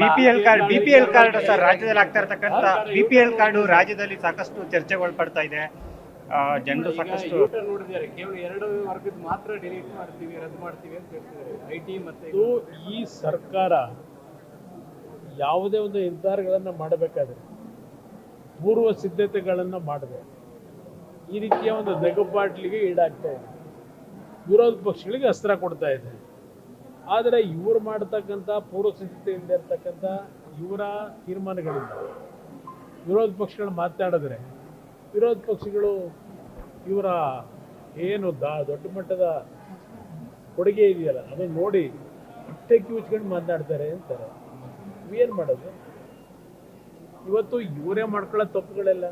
BPL card BPL card sir ರಾಜ್ಯದಲ್ಲಿ ಆಗ್ತಾ ಇರತಕ್ಕಂತ ಬಿಪಿಎಲ್ ಕಾರ್ಡ್ ರಾಜ್ಯದಲ್ಲಿ ಸಾಕಷ್ಟು ಚರ್ಚೆಗೊಳಪಡ್ತಾ ಇದೆ. ಜನರು ಸಾಕಷ್ಟು ನೋಡಿದ್ದಾರೆ ಕೇವಲ ಎರಡು ವರ್ಗದ ಮಾತ್ರ ಡಿಲೀಟ್ ಮಾಡ್ತೀವಿ ರದ್ದು ಮಾಡ್ತೀವಿ ಅಂತ ಹೇಳ್ತಿದ್ದಾರೆ. ಐಟಿ ಮತ್ತೆ ಈ ಸರ್ಕಾರ ಯಾವುದೇ ಒಂದು ನಿರ್ಧಾರಗಳನ್ನು ಮಾಡಬೇಕಾದ್ರೆ ಪೂರ್ವ ಸಿದ್ಧತೆಗಳನ್ನು ಮಾಡಿದೆ. ಈ ರೀತಿಯ ಒಂದು ನೆಗಪಾಟ್ಲಿಗೆ ಈಡಾಗ್ತಾ ಇದೆ. ವಿರೋಧ ಪಕ್ಷಗಳಿಗೆ ಅಸ್ತ್ರ ಕೊಡ್ತಾ ಇದೆ. ಆದರೆ ಇವರು ಮಾಡತಕ್ಕಂಥ ಪೂರ್ವ ಸಿದ್ಧತೆಯಿಂದ ಇರ್ತಕ್ಕಂಥ ಇವರ ತೀರ್ಮಾನಗಳಿಂದ ವಿರೋಧ ಪಕ್ಷಗಳು ಮಾತಾಡಿದ್ರೆ ವಿರೋಧ ಪಕ್ಷಗಳು ಇವರ ಏನು ದಾ ದೊಡ್ಡ ಮಟ್ಟದ ಕೊಡುಗೆ ಇದೆಯಲ್ಲ, ಅದನ್ನು ನೋಡಿ ಹೊಟ್ಟೆ ಕಿವುಚ್ಕೊಂಡು ಮಾತಾಡ್ತಾರೆ ಅಂತಾರೆ. ಏನು ಮಾಡೋದು? ಇವತ್ತು ಇವರೇ ಮಾಡ್ಕೊಳ್ಳೋ ತಪ್ಪುಗಳೆಲ್ಲ?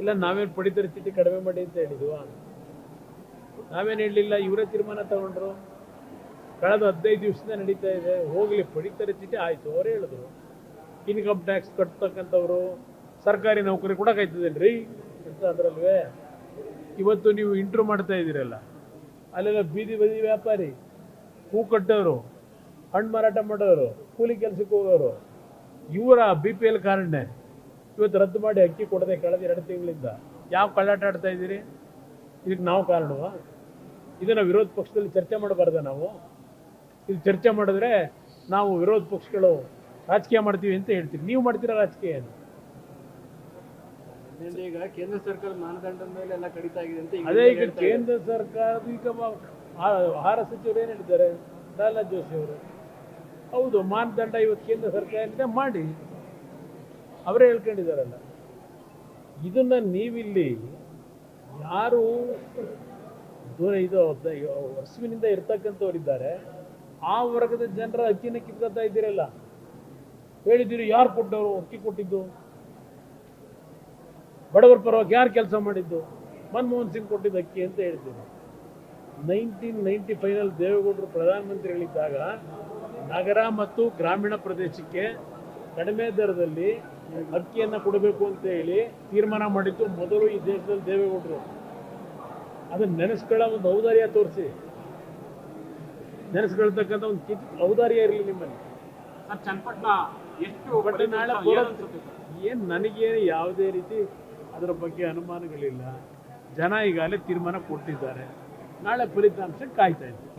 ಇಲ್ಲ, ನಾವೇನು ಪಡಿತರ ಚೀಟಿ ಕಡಿಮೆ ಮಾಡಿ ಅಂತ ಹೇಳಿದ್ವಾ? ನಾವೇನು ಹೇಳಲಿಲ್ಲ, ಇವರೇ ತೀರ್ಮಾನ ತಗೊಂಡ್ರು? ಕಳೆದ ಹದಿನೈದು ದಿವಸದಿಂದ ನಡೀತಾ ಇದೆ. ಹೋಗಲಿ, ಪಡಿತರ ಚೀಟಿ. ಆಯ್ತು, ಅವ್ರು ಹೇಳಿದ್ರು. ಇನ್ಕಮ್ ಟ್ಯಾಕ್ಸ್ ಕಟ್ತಕ್ಕಂಥವ್ರು, ಸರ್ಕಾರಿ ನೌಕರಿ ಕೂಡ ಕಾಯ್ತದೇನ್ರಿ ಅಂತ ಅಂದ್ರಲ್ವೇ? ಇವತ್ತು ನೀವು ಇಂಟ್ರೂ ಮಾಡ್ತಾ ಇದ್ದೀರಲ್ಲ, ಅಲ್ಲೆಲ್ಲ ಬೀದಿ ಬದಿ ವ್ಯಾಪಾರಿ, ಹೂ ಕಟ್ಟೋರು ಹಣ್ಣು ಮಾರಾಟ ಮಾಡೋರು, ಕೂಲಿ ಕೆಲಸಕ್ಕೆ ಹೋಗೋರು. ಇವರ ಬಿ ಪಿ ಎಲ್ ಕಾರ್ಡ್ನೇ ಇವತ್ತು ರದ್ದು ಮಾಡಿ ಅಕ್ಕಿ ಕೊಡದೆ ಕಳೆದ ಎರಡು ತಿಂಗಳಿಂದ. ಯಾವ ಕಳ್ಳಾಟ ಆಡ್ತಾ ಇದ್ದೀರಿ? ಇದಕ್ಕೆ ನಾವು ಕಾರಣವಾ? ಇದನ್ನು ವಿರೋಧ ಪಕ್ಷದಲ್ಲಿ ಚರ್ಚೆ ಮಾಡಬಾರ್ದ ನಾವು? ಇದು ಚರ್ಚೆ ಮಾಡಿದ್ರೆ ನಾವು ವಿರೋಧ ಪಕ್ಷಗಳು ರಾಜಕೀಯ ಮಾಡ್ತೀವಿ ಅಂತ ಹೇಳ್ತೀವಿ ನೀವು ಮಾಡ್ತೀರಾ ರಾಜಕೀಯ ಈಗ ಕೇಂದ್ರ ಸರ್ಕಾರ ಮಾನದಂಡದ ಮೇಲೆ ಎಲ್ಲ ಕಡಿತ ಆಗಿದೆ ಅಂತ ಅದೇ ಈಗ ಕೇಂದ್ರ ಸರ್ಕಾರದ ಈಗ ಆಹಾರ ಸಚಿವರು ಏನು ಹೇಳಿದ್ದಾರೆ ಪ್ರಹ್ಲಾದ್ ಜೋಶಿ ಅವರು ಹೌದು ಮಾನದಂಡ ಇವತ್ತು ಕೇಂದ್ರ ಸರ್ಕಾರದಿಂದ ಮಾಡಿ ಅವರೇ ಹೇಳ್ಕೊಂಡಿದ್ದಾರಲ್ಲ ಇದನ್ನ ನೀವಿಲ್ಲಿ ಯಾರು ದೂರ ಇದು ದ- ಹಸುವಿನಿಂದ ಇರ್ತಕ್ಕಂಥವ್ರಿದ್ದಾರೆ ಆ ವರ್ಗದ ಜನರ ಅಕ್ಕಿನ ಕಿತ್ಕೊತಾ ಇದ್ದೀರಲ್ಲ, ಹೇಳಿದ್ದೀರಿ ಯಾರು ಕೊಟ್ಟವರು, ಅಕ್ಕಿ ಕೊಟ್ಟಿದ್ದು? ಬಡವರ ಪರವಾಗಿ ಯಾರು ಕೆಲಸ ಮಾಡಿದ್ದು? ಮನಮೋಹನ್ ಸಿಂಗ್ ಕೊಟ್ಟಿದ್ದು ಅಕ್ಕಿ ಅಂತ ಹೇಳ್ತೀನಿ ನೈನ್ಟೀನ್ ನೈಂಟಿ ಫೈನಲ್ಲಿ ದೇವೇಗೌಡರು ಪ್ರಧಾನಮಂತ್ರಿಗಳಿದ್ದಾಗ ನಗರ ಮತ್ತು ಗ್ರಾಮೀಣ ಪ್ರದೇಶಕ್ಕೆ ಕಡಿಮೆ ದರದಲ್ಲಿ ಅಕ್ಕಿಯನ್ನು ಕೊಡಬೇಕು ಅಂತ ಹೇಳಿ ತೀರ್ಮಾನ ಮಾಡಿದ್ದು ಮೊದಲು ಈ ದೇಶದಲ್ಲಿ ದೇವೇಗೌಡರು. ಅದನ್ನ ನೆನೆಸ್ಕೊಳ್ಳೋ ಒಂದು ಔದಾರ್ಯ ತೋರಿಸಿ. ನೆನೆಸ್ಕೊಳ್ತಕ್ಕಂಥ ಒಂದು ಚಿತ್ ಔದಾರ್ಯ ಇರಲಿ ನಿಮ್ಮಲ್ಲಿ. ಸರ್ ಚನ್ನಪಟ್ಟಣ ಎಷ್ಟು ಬಟ್ ನಾಳೆ ಏನು ನನಗೇನು ಯಾವುದೇ ರೀತಿ ಅದರ ಬಗ್ಗೆ ಅನುಮಾನಗಳಿಲ್ಲ. ಜನ ಈಗಾಗಲೇ ತೀರ್ಮಾನ ಕೊಟ್ಟಿದ್ದಾರೆ. ನಾಳೆ ಫಲಿತಾಂಶ ಕಾಯ್ತಾ ಇದ್ದಾರೆ